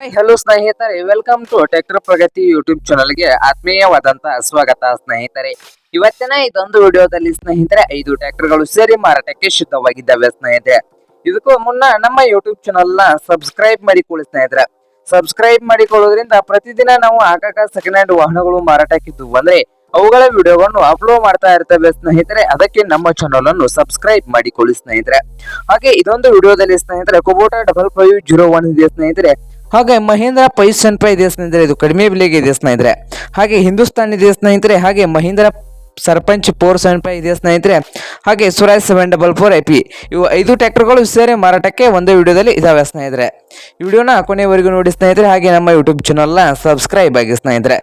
Hello ಸ್ನೇಹಿತರೆ welcome to tractor Pragati YouTube ಚಾನಲ್ಗೆ ಆತ್ಮೀಯವಾದಂತಹ ಸ್ವಾಗತ ಸ್ನೇಹಿತರೆ. ಇವತ್ತಿನ ಇದೊಂದು ವಿಡಿಯೋದಲ್ಲಿ ಸ್ನೇಹಿತರೆ, ಐದು ಟ್ರ್ಯಾಕ್ಟರ್ಗಳು ಸೇರಿ ಮಾರಾಟಕ್ಕೆ ಸಿದ್ಧವಾಗಿದ್ದಾವೆ ಸ್ನೇಹಿತರೆ. ಇದಕ್ಕೂ ಮುನ್ನ ನಮ್ಮ ಯೂಟ್ಯೂಬ್ ಚಾನಲ್ನ ಸಬ್ಸ್ಕ್ರೈಬ್ ಮಾಡಿಕೊಳ್ಳಿ ಸ್ನೇಹಿತರೆ. ಸಬ್ಸ್ಕ್ರೈಬ್ ಮಾಡಿಕೊಳ್ಳೋದ್ರಿಂದ ಪ್ರತಿದಿನ ನಾವು ಆಗಾಗ ಸೆಕೆಂಡ್ ಹ್ಯಾಂಡ್ ವಾಹನಗಳು ಮಾರಾಟಕ್ಕಿದ್ದು ಬಂದ್ರೆ ಅವುಗಳ ವಿಡಿಯೋವನ್ನು ಅಪ್ಲೋಡ್ ಮಾಡ್ತಾ ಇರ್ತವೆ ಸ್ನೇಹಿತರೆ. ಅದಕ್ಕೆ ನಮ್ಮ ಚಾನಲ್ ಅನ್ನು ಸಬ್ಸ್ಕ್ರೈಬ್ ಮಾಡಿಕೊಳ್ಳಿ ಸ್ನೇಹಿತರೆ. ಹಾಗೆ ಇದೊಂದು ವಿಡಿಯೋದಲ್ಲಿ ಸ್ನೇಹಿತರೆ Kubota double five zero one ಇದೆ ಸ್ನೇಹಿತರೆ. ಹಾಗೆ ಮಹೇಂದ್ರ ಪೈಸನ್ ಪೈ ದೇಶ ಸ್ನೇಹಿತರೆ, ಇದು ಕಡಿಮೆ ಬೆಲೆಗೆ ದೇಶನ ಇದ್ರೆ ಹಾಗೆ ಹಿಂದೂಸ್ತಾನಿ ದೇಶನ ಇದ್ರೆ ಹಾಗೆ Mahindra Sarpanch four seven five ಇದೆ ಸ್ನೇಹಿತರೆ. ಹಾಗೆ Swaraj seven double four I P. ಇವು ಐದು ಟ್ಯಾಕ್ಟರ್ಗಳು ಸೇರಿ ಮಾರಾಟಕ್ಕೆ ಒಂದೇ ವಿಡಿಯೋದಲ್ಲಿ ಇದಾವೆ ಸ್ನೇಹಿತರೆ. ವಿಡಿಯೋನ ಕೊನೆಯವರೆಗೂ ನೋಡಿ ಸ್ನೇಹಿತರೆ, ಹಾಗೆ ನಮ್ಮ ಯೂಟ್ಯೂಬ್ ಚಾನಲ್ನ ಸಬ್ಸ್ಕ್ರೈಬ್ ಆಗಿ ಸ್ನೇಹಿತರೆ.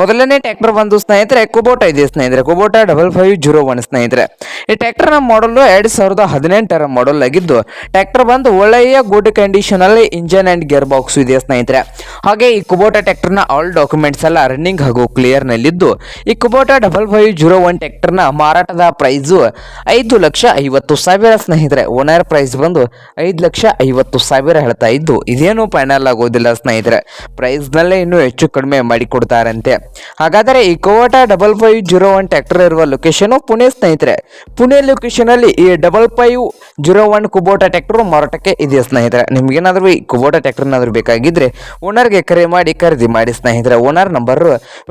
ಮೊದಲನೇ ಟ್ಯಾಕ್ಟರ್ ಬಂದು ಸ್ನೇಹಿತರೆ ಕುಬೋಟ ಇದೆ ಸ್ನೇಹಿತರೆ. Kubota double five zero one ಸ್ನೇಹಿತರೆ. ಈ ಟ್ಯಾಕ್ಟರ್ನ ಮಾಡಲ್ ಎರಡು ಸಾವಿರದ ಹದಿನೆಂಟರ ಮಾಡಲ್ ಆಗಿದ್ದು ಟ್ಯಾಕ್ಟರ್ ಬಂದು ಒಳ್ಳೆಯ ಗುಡ್ ಕಂಡೀಷನಲ್ಲಿ ಇಂಜನ್ ಆ್ಯಂಡ್ ಗೇರ್ ಬಾಕ್ಸ್ ಇದೆ ಸ್ನೇಹಿತರೆ. ಹಾಗೆ ಈ ಕುಬೋಟ ಟ್ಯಾಕ್ಟರ್ನ ಆಲ್ ಡಾಕ್ಯುಮೆಂಟ್ಸ್ ಎಲ್ಲ ರನ್ನಿಂಗ್ ಹಾಗೂ ಕ್ಲಿಯರ್ನಲ್ಲಿದ್ದು ಈ Kubota double five zero one ಟ್ಯಾಕ್ಟರ್ನ ಮಾರಾಟದ ಪ್ರೈಸು ಐದು ಲಕ್ಷ ಐವತ್ತು ಸಾವಿರ ಸ್ನೇಹಿತರೆ. ಓನರ್ ಪ್ರೈಸ್ ಬಂದು ಐದು ಲಕ್ಷ ಐವತ್ತು ಸಾವಿರ ಹೇಳ್ತಾ ಇದ್ದು, ಇದೇನು ಫೈನಲ್ ಆಗೋದಿಲ್ಲ ಸ್ನೇಹಿತರೆ. ಪ್ರೈಸ್ನಲ್ಲೇ ಇನ್ನೂ ಹೆಚ್ಚು ಕಡಿಮೆ ಮಾಡಿಕೊಡ್ತಾರಂತೆ. ಹಾಗಾದರೆ ಈ Kubota double five zero one tractor ಇರುವ ಲೊಕೇಶನ್ ಪುಣೆ ಸ್ನೇಹಿತರೆ. ಪುಣೆ ಲೊಕೇಶನಲ್ಲಿ ಈ double five zero one Kubota tractor ಮಾರಾಟಕ್ಕೆ ಇದೆ ಸ್ನೇಹಿತರೆ? ನಿಮಗೇನಾದರೂ ಈ ಕುಬೋಟ ಟ್ಯಾಕ್ಟರ್ನಾದರೂ ಬೇಕಾಗಿದ್ದರೆ ಓನರ್ಗೆ ಕರೆ ಮಾಡಿ ಖರೀದಿ ಮಾಡಿ ಸ್ನೇಹಿತರೆ. ಓನರ್ ನಂಬರ್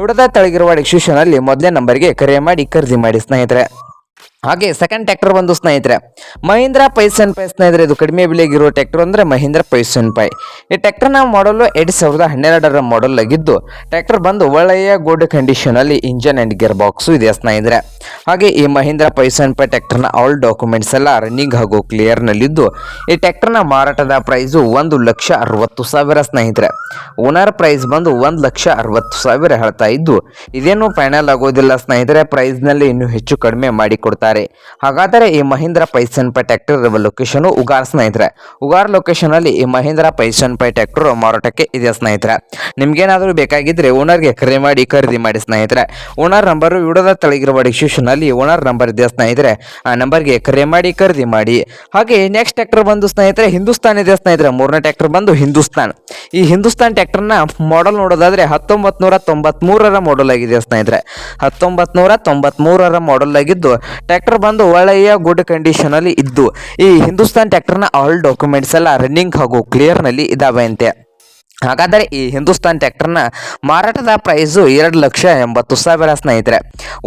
ವಿಡದ ತಳಗಿರುವ ಡಿಸ್ಕ್ರಿಪ್ಷನ್ ಅಲ್ಲಿ ಮೊದಲೇ ನಂಬರ್ಗೆ ಕರೆ ಮಾಡಿ ಖರೀದಿ ಮಾಡಿ ಸ್ನೇಹಿತರೆ. ಹಾಗೆ ಸೆಕೆಂಡ್ ಟ್ಯಾಕ್ಟರ್ ಬಂದು ಸ್ನೇಹಿತರೆ, ಮಹೀಂದ್ರ ಪೈಸನ್ ಪೈ ಸ್ನೇಹಿತರೆ, ಇದು ಕಡಿಮೆ ಬೆಲೆಗಿರುವ ಟ್ರ್ಯಾಕ್ಟರ್ ಅಂದ್ರೆ ಮಹೀಂದ್ರ ಪೈಸನ್ ಪೈ ಈ ಟ್ರ್ಯಾಕ್ಟರ್ನ ಮಾಡಲು ಎರಡು ಸಾವಿರದ ಹನ್ನೆರಡರ ಮಾಡಲ್ ಆಗಿದ್ದು ಟ್ಯಾಕ್ಟರ್ ಬಂದು ಒಳ್ಳೆಯ ಗುಡ್ ಕಂಡೀಷನ್ ಅಲ್ಲಿ ಇಂಜನ್ ಅಂಡ್ ಗೇರ್ ಬಾಕ್ಸ್ ಇದೆ ಸ್ನೇಹಿತರೆ. ಹಾಗೆ ಈ ಮಹೀಂದ್ರ ಪೈಸನ್ ಪೈ ಟ್ರ್ಯಾಕ್ಟರ್ನ ಆಲ್ ಡಾಕ್ಯುಮೆಂಟ್ಸ್ ಎಲ್ಲ ರನ್ನಿಂಗ್ ಹಾಗೂ ಕ್ಲಿಯರ್ ನಲ್ಲಿದ್ದು, ಈ ಟ್ರ್ಯಾಕ್ಟರ್ನ ಮಾರಾಟದ ಪ್ರೈಸು ಒಂದು ಲಕ್ಷ ಅರವತ್ತು ಸಾವಿರ ಸ್ನೇಹಿತರೆ. ಓನರ್ ಪ್ರೈಸ್ ಬಂದು ಒಂದು ಲಕ್ಷ ಅರವತ್ತು ಸಾವಿರ ಹೇಳ್ತಾ ಇದ್ದು, ಇದೇನು ಫೈನಲ್ ಆಗೋದಿಲ್ಲ ಸ್ನೇಹಿತರೆ ಪ್ರೈಸ್ನಲ್ಲಿ ಇನ್ನೂ ಹೆಚ್ಚು ಕಡಿಮೆ ಮಾಡಿ ಕೊಡ್ತಾರೆ ಹಾಗಾದರೆ ಈ ಮಹೀಂದ್ರ ಪೈಸನ್ ಪೈ ಟ್ಯಾಕ್ಟರ್ ಲೊಕೇಶನ್ ಉಗಾರ್ ಸ್ನೇಹಿತರೆ. ಉಗಾರ್ ಲೊಕೇಶನ್ ಅಲ್ಲಿ ಈ ಮಹೀಂದ್ರ ಪೈಸನ್ ಪೈ ಟ್ಯಾಕ್ಟರ್ ಮಾರಾಟಕ್ಕೆ ಇದೆ ಸ್ನೇಹಿತರೆ? ನಿಮ್ಗೇನಾದರೂ ಬೇಕಾಗಿದ್ರೆ ಓನರ್ಗೆ ಕರೆ ಮಾಡಿ, ಖರೀದಿ ಮಾಡಿ ಸ್ನೇಹಿತರೆ. ಓನರ್ ನಂಬರ್ ವಿಡಿಯೋದ ತಳಗಿರುವ ಡಿಸ್ಕ್ರಿಪ್ಷನ್ ಅಲ್ಲಿ ಓನರ್ ನಂಬರ್ ಇದೆ ಸ್ನೇಹಿತರೆ? ಆ ನಂಬರ್ಗೆ ಕರೆ ಮಾಡಿ, ಖರೀದಿ ಮಾಡಿ. ಹಾಗೆ ನೆಕ್ಸ್ಟ್ ಟ್ಯಾಕ್ಟರ್ ಬಂದು ಸ್ನೇಹಿತರೆ, ಹಿಂದೂಸ್ತಾನ್ ಇದೆ ಸ್ನೇಹಿತರೆ? ಮೂರನೇ ಟ್ಯಾಕ್ಟರ್ ಬಂದು ಹಿಂದೂಸ್ತಾನ್. ಈ ಹಿಂದೂಸ್ತಾನ್ನ ಮಾಡಲ್ ನೋಡೋದಾದ್ರೆ ಹತ್ತೊಂಬತ್ ನೂರ ತೊಂಬತ್ಮೂರರ ಮಾಡಲ್ ಆಗಿದೆ ಸ್ನೇಹಿತರೆ? ಹತ್ತೊಂಬತ್ ನೂರ ತೊಂಬತ್ಮೂರರ ಮಾಡಲ್ ಆಗಿದ್ದು ಟ್ರ್ಯಾಕ್ಟರ್ ಬಂದು ಒಳ್ಳೆಯ ಗುಡ್ ಕಂಡೀಷನ್ ಅಲ್ಲಿ ಇದ್ದು, ಈ ಹಿಂದೂಸ್ತಾನ್ನ ಆಲ್ ಡಾಕ್ಯುಮೆಂಟ್ಸ್ ಎಲ್ಲ ರನ್ನಿಂಗ್ ಹಾಗೂ ಕ್ಲಿಯರ್ನಲ್ಲಿ ಇದಾವೆ ಅಂತೆ. ಹಾಗಾದರೆ ಈ ಹಿಂದೂಸ್ತಾನ್ ಟ್ಯಾಕ್ಟರ್ನ ಮಾರಾಟದ ಪ್ರೈಸು ಎರಡು ಲಕ್ಷ ಎಂಬತ್ತು ಸಾವಿರ ಸ್ನೇಹಿತರೆ.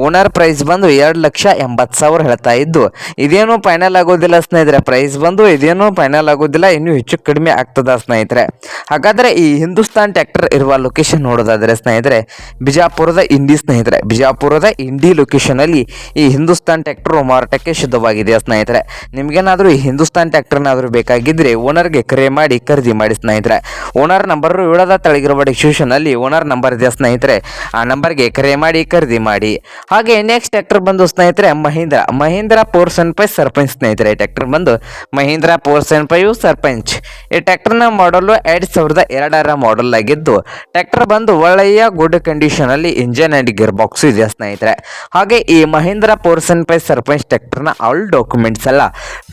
ಓನರ್ ಪ್ರೈಸ್ ಬಂದು ಎರಡು ಲಕ್ಷ ಎಂಬತ್ತು ಸಾವಿರ ಹೇಳ್ತಾ ಇದ್ದು, ಇದೇನು ಫೈನಲ್ ಆಗೋದಿಲ್ಲ ಸ್ನೇಹಿತರೆ. ಪ್ರೈಸ್ ಬಂದು ಇದೇನು ಫೈನಲ್ ಆಗೋದಿಲ್ಲ, ಇನ್ನೂ ಹೆಚ್ಚು ಕಡಿಮೆ ಆಗ್ತದ ಸ್ನೇಹಿತರೆ. ಹಾಗಾದರೆ ಈ ಹಿಂದೂಸ್ತಾನ್ ಟ್ಯಾಕ್ಟರ್ ಇರುವ ಲೊಕೇಶನ್ ನೋಡೋದಾದರೆ ಸ್ನೇಹಿತರೆ, ಬಿಜಾಪುರದ ಇಂಡಿ ಸ್ನೇಹಿತರೆ. ಬಿಜಾಪುರದ ಇಂಡಿ ಲೊಕೇಶನಲ್ಲಿ ಈ ಹಿಂದೂಸ್ತಾನ್ ಟ್ಯಾಕ್ಟರ್ ಮಾರಾಟಕ್ಕೆ ಶುದ್ಧವಾಗಿದೆ ಸ್ನೇಹಿತರೆ? ನಿಮಗೇನಾದರೂ ಈ ಹಿಂದೂಸ್ತಾನ್ ಟ್ಯಾಕ್ಟರ್ನಾದರೂ ಬೇಕಾಗಿದ್ದರೆ ಓನರ್ಗೆ ಕರೆ ಮಾಡಿ, ಖರೀದಿ ಮಾಡಿ ಸ್ನೇಹಿತರೆ. ಓನರ್ ನಂಬರ್ ವಿಳದ ತಳಗಿರುವ ಡಿಸ್ಕ್ರಿಪ್ಷನ್ ಅಲ್ಲಿ ಓನರ್ ನಂಬರ್ ಇದೆ ಸ್ನೇಹಿತರೆ. ಆ ನಂಬರ್ಗೆ ಕರೆ ಮಾಡಿ, ಖರೀದಿ ಮಾಡಿ. ಹಾಗೆ ನೆಕ್ಸ್ಟ್ ಟ್ರ್ಯಾಕ್ಟರ್ ಬಂದು ಸ್ನೇಹಿತರೆ, ಮಹೀಂದ್ರ. ಮಹೀಂದ್ರ ಫೋರ್ ಸೆವೆನ್ ಸರ್ಪಂಚ್ ಸ್ನೇಹಿತರೆ ಟ್ರ್ಯಾಕ್ಟರ್ ಬಂದು ಮಹೀಂದ್ರ ಫೋರ್ ಸೆವೆನ್ ಸರ್ಪಂಚ್ ಈ ಟ್ರ್ಯಾಕ್ಟರ್ನ ಮಾಡಲು ಎರಡು ಸಾವಿರದ ಎರಡರ ಮಾಡಲ್ ಆಗಿದ್ದು ಟ್ರ್ಯಾಕ್ಟರ್ ಬಂದು ಒಳ್ಳೆಯ ಗುಡ್ ಕಂಡೀಷನ್ ಅಲ್ಲಿ ಇಂಜನ್ ಅಂಡ್ ಗೇರ್ ಬಾಕ್ಸ್ ಇದೆ ಸ್ನೇಹಿತರೆ. ಹಾಗೆ ಈ Mahindra four seven five Sarpanch ಟ್ರ್ಯಾಕ್ಟರ್ನ ಆಲ್ ಡಾಕ್ಯುಮೆಂಟ್ಸ್ ಎಲ್ಲ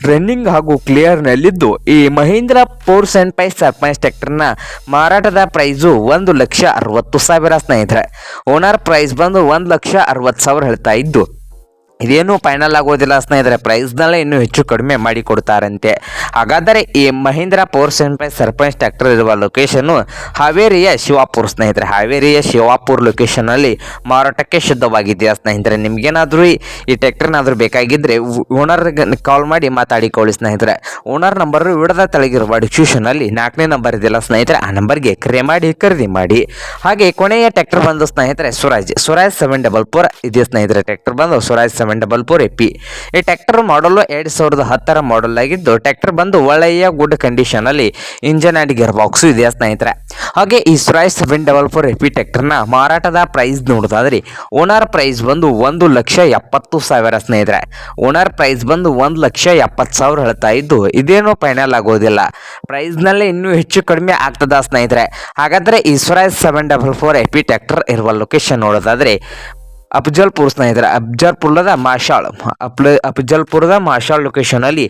ರನ್ನಿಂಗ್ ಹಾಗೂ ಕ್ಲಿಯರ್ ನಲ್ಲಿದ್ದು, ಈ Mahindra four seven five Sarpanch ಟ್ರ್ಯಾಕ್ಟರ್ನ ಮಾರಾಟದ ಪ್ರೈಸು ಒಂದು ಲಕ್ಷ ಅರವತ್ತು ಸಾವಿರ ಸ್ನೇಹಿತರೆ. ಓನರ್ ಪ್ರೈಸ್ ಬಂದು ಒಂದು ಲಕ್ಷ ಅರವತ್ತು ಸಾವಿರ ಹೇಳ್ತಾ ಇದ್ದು ಇದೇನು ಫೈನಲ್ ಆಗೋದಿಲ್ಲ ಸ್ನೇಹಿತರೆ. ಪ್ರೈಸ್ನಲ್ಲೇ ಇನ್ನೂ ಹೆಚ್ಚು ಕಡಿಮೆ ಮಾಡಿ ಕೊಡ್ತಾರಂತೆ. ಹಾಗಾದರೆ ಈ Mahindra four seven five Sarpanch tractor ಇರುವ ಲೊಕೇಶನ್ನು ಹಾವೇರಿಯ ಶಿವಾಪುರ್ ಸ್ನೇಹಿತರೆ. ಹಾವೇರಿಯ ಶಿವಾಪುರ್ ಲೊಕೇಶನಲ್ಲಿ ಮಾರಾಟಕ್ಕೆ ಶುದ್ಧವಾಗಿದೆಯಾ ಸ್ನೇಹಿತರೆ? ನಿಮಗೇನಾದರೂ ಈ ಟ್ಯಾಕ್ಟರ್ನಾದರೂ ಬೇಕಾಗಿದ್ದರೆ ಓನರ್ಗೆ ಕಾಲ್ ಮಾಡಿ ಮಾತಾಡಿಕೊಳ್ಳಿ ಸ್ನೇಹಿತರೆ. ಓನರ್ ನಂಬರ್ ವಿಡದ ತಳಗಿರುವ ಡಿಸ್ಕ್ರಿಪ್ಷನಲ್ಲಿ ನಾಲ್ಕನೇ ನಂಬರ್ ಇದೆಯಲ್ಲ ಸ್ನೇಹಿತರೆ. ಆ ನಂಬರ್ಗೆ ಕರೆ ಮಾಡಿ, ಖರೀದಿ ಮಾಡಿ. ಹಾಗೆ ಕೊನೆಯ ಟ್ರ್ಯಾಕ್ಟರ್ ಬಂದು ಸ್ನೇಹಿತರೆ, Swaraj Swaraj seven double four ಇದೆಯಾ ಸ್ನೇಹಿತರೆ? ಟ್ರ್ಯಾಕ್ಟರ್ ಬಂದು Swaraj seven double four AP ಈ ಟ್ರ್ಯಾಕ್ಟರ್ ಮಾಡಲು ಎರಡು ಸಾವಿರದ ಹತ್ತರ ಮಾಡಲ್ ಆಗಿದ್ದು ಟ್ರ್ಯಾಕ್ಟರ್ ಬಂದು ಒಳ್ಳೆಯ ಗುಡ್ ಕಂಡೀಷನ್ ಅಲ್ಲಿ ಇಂಜನ್ ಆ್ಯಂಡ್ ಗೇರ್ ಬಾಕ್ಸು ಇದೆ ಸ್ನೇಹಿತರೆ. ಹಾಗೆ ಈ Swaraj seven double four AP ಟ್ರ್ಯಾಕ್ಟರ್ನ ಮಾರಾಟದ ಪ್ರೈಸ್ ನೋಡೋದಾದ್ರೆ ಓನರ್ ಪ್ರೈಸ್ ಬಂದು ಒಂದು ಲಕ್ಷ ಎಪ್ಪತ್ತು ಸಾವಿರ ಸ್ನೇಹಿತರೆ. ಓನರ್ ಪ್ರೈಸ್ ಬಂದು ಒಂದು ಲಕ್ಷ ಎಪ್ಪತ್ತು ಸಾವಿರ ಹೇಳ್ತಾ ಇದ್ದು, ಇದೇನು ಫೈನಲ್ ಆಗೋದಿಲ್ಲ. ಪ್ರೈಸ್ನಲ್ಲೇ ಇನ್ನೂ ಹೆಚ್ಚು ಕಡಿಮೆ ಆಗ್ತದ ಸ್ನೇಹಿತರೆ. ಹಾಗಾದರೆ ಈ Swaraj seven double four AP tractor ಇರುವ ಲೊಕೇಶನ್ ನೋಡೋದಾದ್ರೆ ಅಫಜಲ್ಪುರ್ ಸ್ನೇಹಿತರೆ ಅಫಜಲ್ಪುರದ ಮಾಶಾಳ್ ಅಪ್ಲ, ಅಫಜಲ್ಪುರದ ಮಾಶಾಳ್ ಲೊಕೇಶನಲ್ಲಿ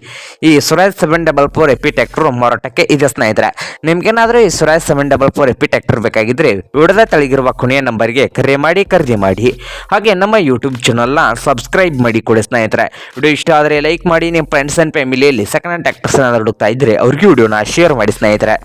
ಈ Suresh seven double four AP tractor ಮಾರಾಟಕ್ಕೆ ಇದೆ ಸ್ನೇಹಿತರೆ. ನಿಮ್ಗೇನಾದರೂ ಈ Suresh seven double four AP tractor ಬೇಕಾಗಿದ್ರೆ ವಿಡದ ತಳಗಿರುವ ಕೊನೆಯ ನಂಬರ್ಗೆ ಕರೆ ಮಾಡಿ, ಖರೀದಿ ಮಾಡಿ. ಹಾಗೆ ನಮ್ಮ ಯೂಟ್ಯೂಬ್ ಚಾನಲ್ನ ಸಬ್ಸ್ಕ್ರೈಬ್ ಮಾಡಿ ಕೊಡಿ ಸ್ನೇಹಿತರೆ. ವಿಡಿಯೋ ಇಷ್ಟ ಆದರೆ ಲೈಕ್ ಮಾಡಿ ನಿಮ್ಮ ಫ್ರೆಂಡ್ಸ್ ಆ್ಯಂಡ್ ಫ್ಯಾಮಿಲಿಯಲ್ಲಿ ಸೆಕೆಂಡ್ ಹ್ಯಾಂಡ್ ಟ್ಯಾಕ್ಟರ್ಸ್ ಏನಾದರೂ ಹುಡುಕ್ತಾ ಇದ್ದರೆ ಅವ್ರಿಗೆ ವಿಡಿಯೋನ ಶೇರ್ ಮಾಡಿ ಸ್ನೇಹಿತರೆ.